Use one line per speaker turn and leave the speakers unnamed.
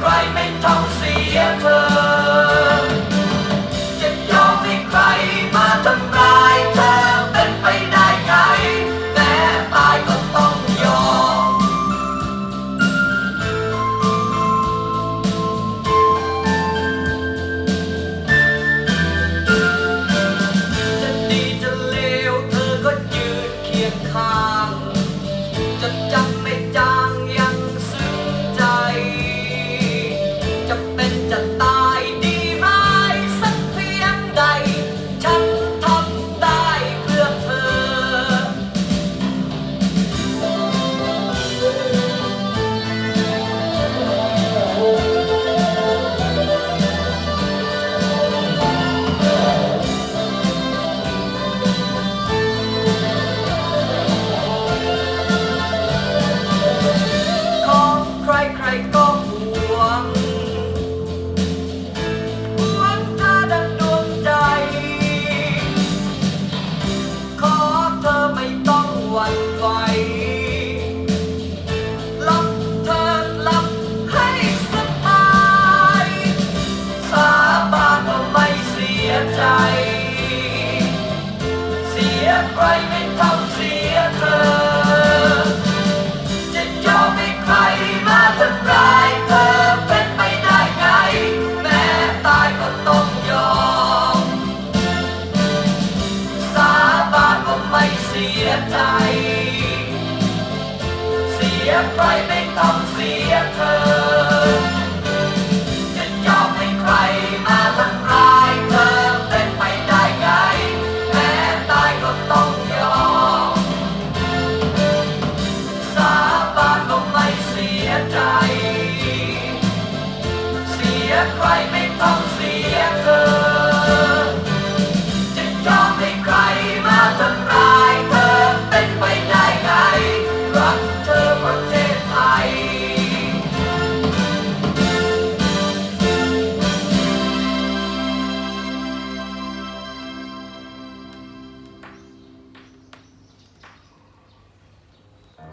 ใครไม่ต้องเสียเธอ ต้ สียใจ เสียใครไม่ต้องเสียเธอ จะยอมให้ใครมาทำร้ายเธอเป็นไปได้ไงแม้ตายก็ต้องยอม สาบานก็ไม่เสียใจ เสียใครไม่ต้อง